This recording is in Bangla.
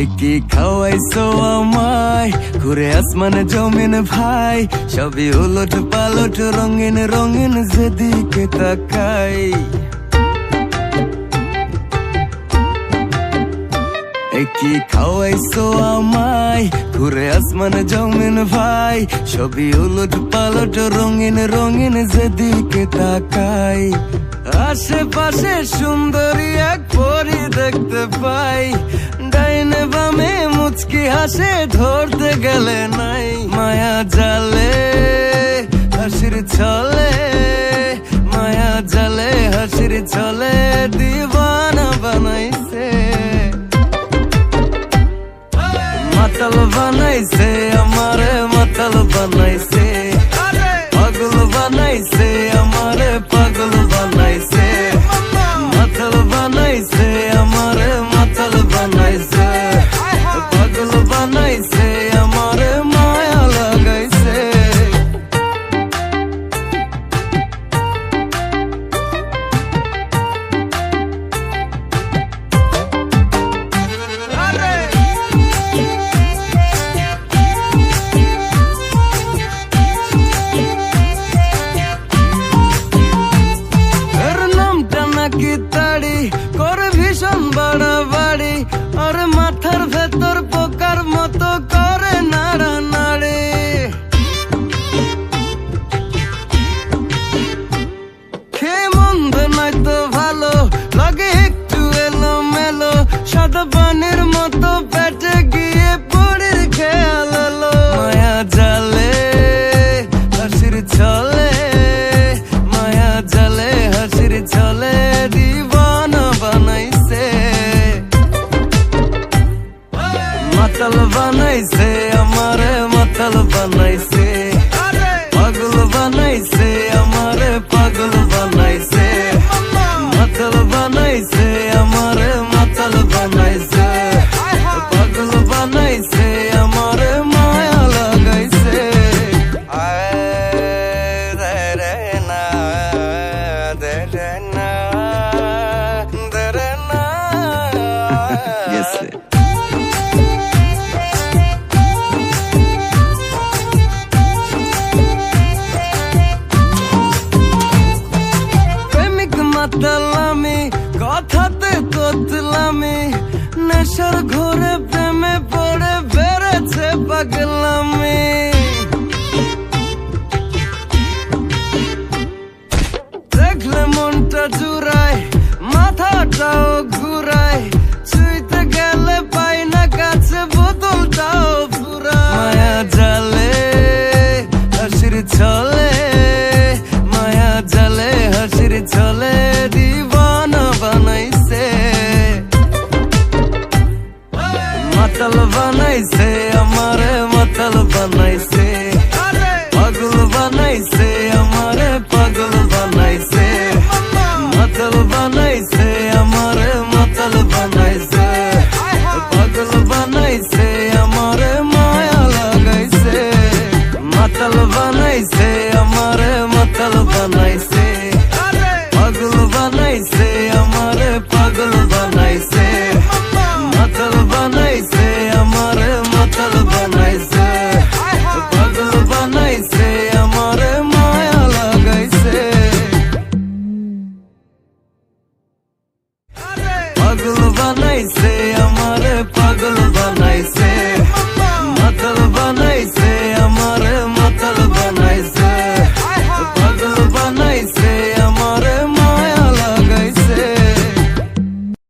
একে খাওয়াইছো আমায়? ঘুরে আসমান জমিন ভাই, সবই উলট পালট, রঙিন রঙিন যেদিকে তাকাই। কি খাওয়াইছো আমায়? ঘুরে আসমান জমিন ভাই, সবই উলট পালট, রঙিন রঙিন যেদিকে তাকাই। আশেপাশে সুন্দরী এক পরি দেখতে পাই। ডাইনে বামে মুচকি হাসে, ধরতে গেলে নাই মায়া জালে, হাসির চলে মায়া জালে, হাসির চলে দিবানা বানাইছে। মাতাল বানাইছে the burning দালামি কথাতে তোতলামি নেশার ঘোরে মাতাল বানাইছে আমারে মাতাল বানাইছে। পাগল বানাইছে